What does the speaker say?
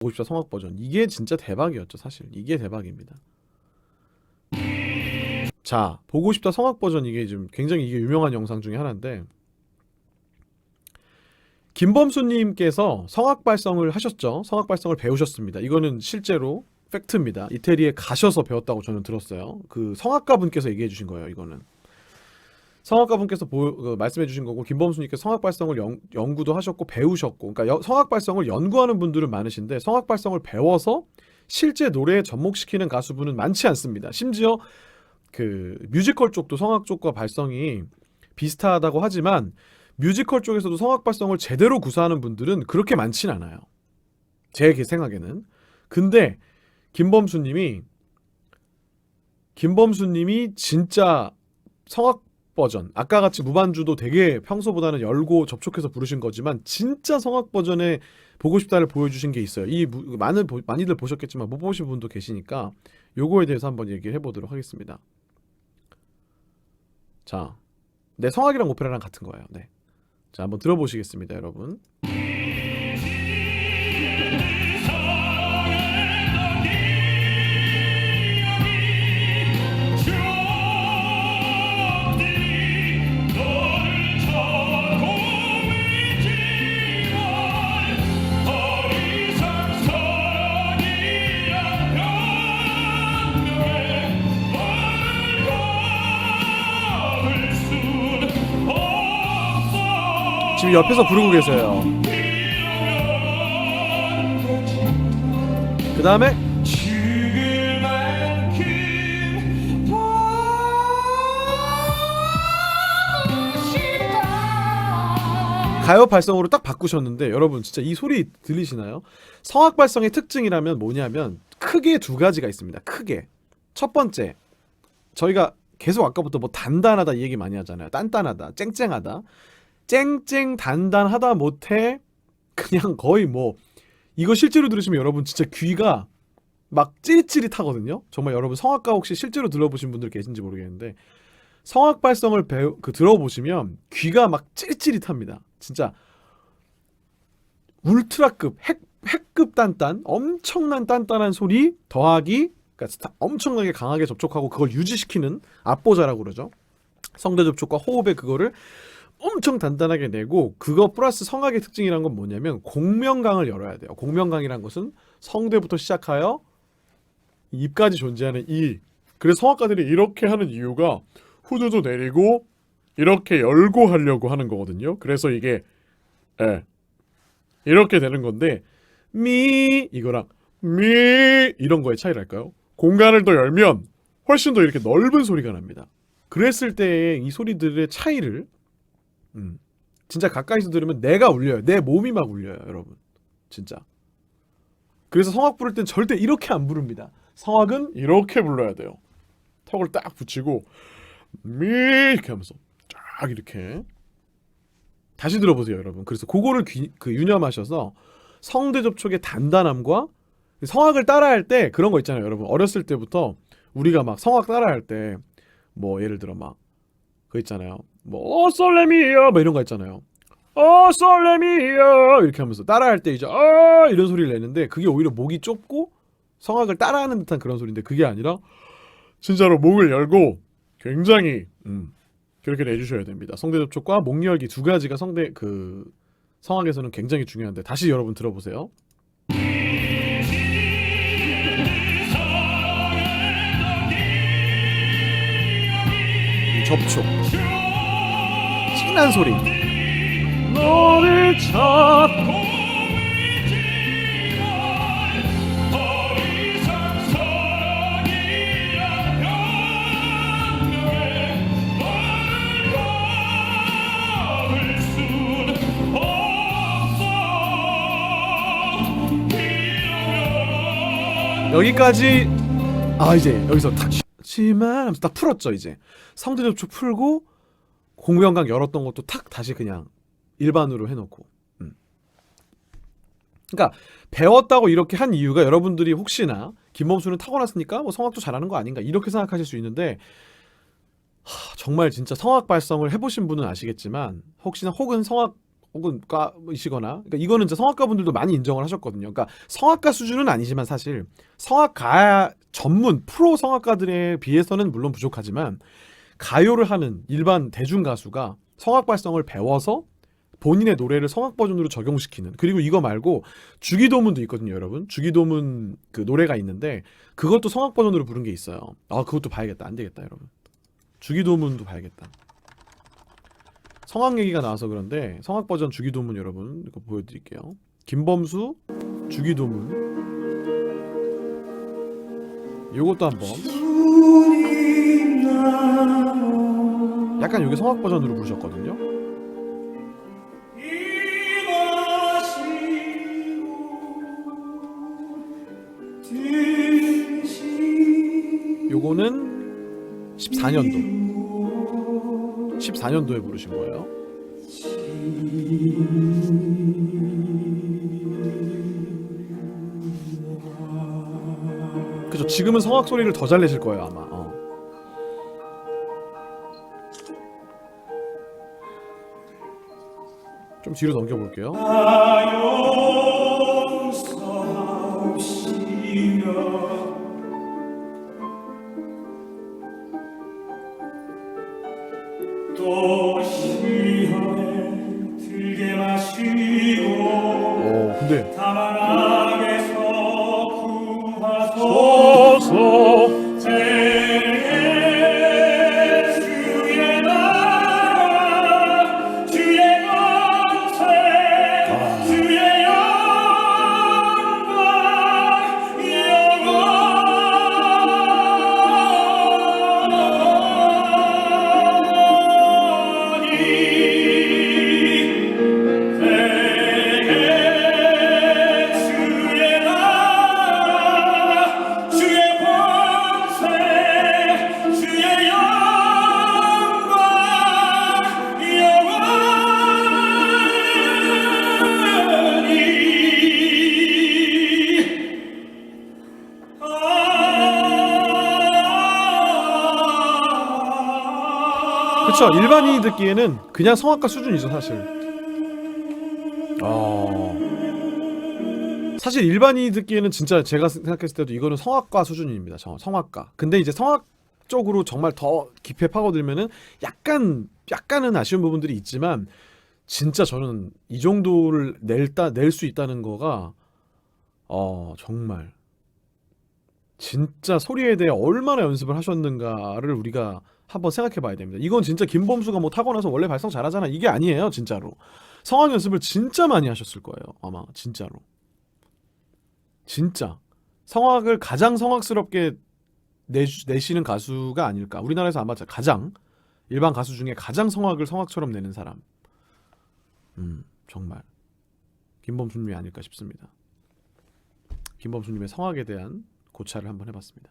보고 싶다 성악 버전 이게 진짜 대박이었죠 사실 이게 대박입니다. 자 보고 싶다 성악 버전 이게 지금 굉장히 이게 유명한 영상 중에 하나인데 김범수님께서 성악 발성을 하셨죠 성악 발성을 배우셨습니다. 이거는 실제로 팩트입니다. 이태리에 가셔서 배웠다고 저는 들었어요. 그 성악가 분께서 얘기해 주신 거예요. 이거는 성악가 분께서 보- 그 말씀해 주신 거고 김범수님께서 성악 발성을 연, 연구도 하셨고 배우셨고 그러니까 여- 성악 발성을 연구하는 분들은 많으신데 성악 발성을 배워서 실제 노래에 접목시키는 가수분은 많지 않습니다. 심지어 그 뮤지컬 쪽도 성악 쪽과 발성이 비슷하다고 하지만 뮤지컬 쪽에서도 성악 발성을 제대로 구사하는 분들은 그렇게 많진 않아요. 제 생각에는. 근데 김범수님이 김범수님이 진짜 성악 버전 아까 같이 무반주도 되게 평소보다는 열고 접촉해서 부르신 거지만 진짜 성악 버전의 보고 싶다를 보여주신 게 있어요. 이 무- 많은 보- 많이들 보셨겠지만 못 보신 분도 계시니까 요거에 대해서 한번 얘기를 해보도록 하겠습니다. 자, 내 성악이랑 오페라랑 같은 거예요. 네, 자 한번 들어보시겠습니다, 여러분. 지금 옆에서 부르고 계세요. 그 다음에 가요 발성으로 딱 바꾸셨는데 여러분 진짜 이 소리 들리시나요? 성악 발성의 특징이라면 뭐냐면 크게 두 가지가 있습니다. 크게 첫 번째 저희가 계속 아까부터 뭐 단단하다 이 얘기 많이 하잖아요. 단단하다, 쨍쨍하다, 쨍쨍 단단하다 못해 그냥 거의 뭐 이거 실제로 들으시면 여러분 진짜 귀가 막 찌릿찌릿하거든요. 정말 여러분 성악가 혹시 실제로 들어보신 분들 계신지 모르겠는데 성악 발성을 배우 그 들어보시면 귀가 막 찌릿찌릿합니다. 진짜 울트라급 핵 핵급 단단 엄청난 단단한 소리 더하기 그러니까 엄청나게 강하게 접촉하고 그걸 유지시키는 앞보자라고 그러죠. 성대 접촉과 호흡의 그거를 엄청 단단하게 내고 그거 플러스 성악의 특징이란 건 뭐냐면 공명강을 열어야 돼요. 공명강이란 것은 성대부터 시작하여 입까지 존재하는 이 그래서 성악가들이 이렇게 하는 이유가 후두도 내리고 이렇게 열고 하려고 하는 거거든요. 그래서 이게 예. 이렇게 되는 건데 미 이거랑 미 이런 거의 차이랄까요? 공간을 더 열면 훨씬 더 이렇게 넓은 소리가 납니다. 그랬을 때이 소리들의 차이를 음, 진짜 가까이서 들으면 내가 울려요. 내 몸이 막 울려요, 여러분. 진짜. 그래서 성악 부를 땐 절대 이렇게 안 부릅니다. 성악은 이렇게 불러야 돼요. 턱을 딱 붙이고 미 이렇게 하면서 쫙 이렇게 다시 들어보세요, 여러분. 그래서 그거를 귀- 그 유념하셔서 성대 접촉의 단단함과 성악을 따라할 때 그런 거 있잖아요, 여러분. 어렸을 때부터 우리가 막 성악 따라할 때 뭐 예를 들어 막 그 있잖아요. 뭐 솔레미요 뭐 이런 거 있잖아요. 어 솔레미요 이렇게 하면서 따라할 때 이제 어 이런 소리를 내는데 그게 오히려 목이 좁고 성악을 따라하는 듯한 그런 소리인데 그게 아니라 진짜로 목을 열고 굉장히 음, 그렇게 내주셔야 됩니다. 성대 접촉과 목 열기 두 가지가 성대 그 성악에서는 굉장히 중요한데 다시 여러분 들어보세요. 이 접촉 진한 소리. 여기까지. 아 이제 여기서 탁 치만 하면서 딱 풀었죠 이제. 성대 접촉 풀고 공명강 열었던 것도 탁 다시 그냥 일반으로 해놓고 음. 그러니까 배웠다고 이렇게 한 이유가 여러분들이 혹시나 김범수는 타고났으니까 뭐 성악도 잘하는 거 아닌가 이렇게 생각하실 수 있는데 하, 정말 진짜 성악 발성을 해보신 분은 아시겠지만 혹시나 혹은 성악 혹은 과이시거나 그러니까 이거는 이제 성악가 분들도 많이 인정을 하셨거든요. 그러니까 성악가 수준은 아니지만 사실 성악가 전문 프로 성악가들에 비해서는 물론 부족하지만 가요를 하는 일반 대중 가수가 성악 발성을 배워서 본인의 노래를 성악 버전으로 적용시키는 그리고 이거 말고 주기도문도 있거든요, 여러분. 주기도문 그 노래가 있는데 그것도 성악 버전으로 부른 게 있어요. 아, 그것도 봐야겠다. 안 되겠다, 여러분. 주기도문도 봐야겠다. 성악 얘기가 나와서 그런데 성악 버전 주기도문 여러분 이거 보여드릴게요. 김범수 주기도문. 요것도 한번. 약간 요게 성악 버전으로 부르셨거든요. 요거는 14년도 14년도에 부르신 거예요. 그죠. 지금은 성악 소리를 더 잘 내실 거예요 아마. 어. 좀 뒤로 넘겨볼게요. 또 그쵸. 일반인이 듣기에는 그냥 성악가 수준이죠 사실. 어... 사실 일반인이 듣기에는 진짜 제가 생각했을 때도 이거는 성악가 수준입니다 성- 성악가. 근데 이제 성악 쪽으로 정말 더 깊이 파고들면은 약간 약간은 아쉬운 부분들이 있지만 진짜 저는 이 정도를 낼다 낼 수 있다는 거가 어 정말 진짜 소리에 대해 얼마나 연습을 하셨는가를 우리가 한번 생각해 봐야 됩니다. 이건 진짜 김범수가 뭐 타고나서 원래 발성 잘하잖아. 이게 아니에요, 진짜로. 성악 연습을 진짜 많이 하셨을 거예요. 아마 진짜로. 진짜. 성악을 가장 성악스럽게 내, 내시는 가수가 아닐까. 우리나라에서 아마 가장 일반 가수 중에 가장 성악을 성악처럼 내는 사람. 음, 정말 김범수님이 아닐까 싶습니다. 김범수님의 성악에 대한 고찰을 한번 해봤습니다.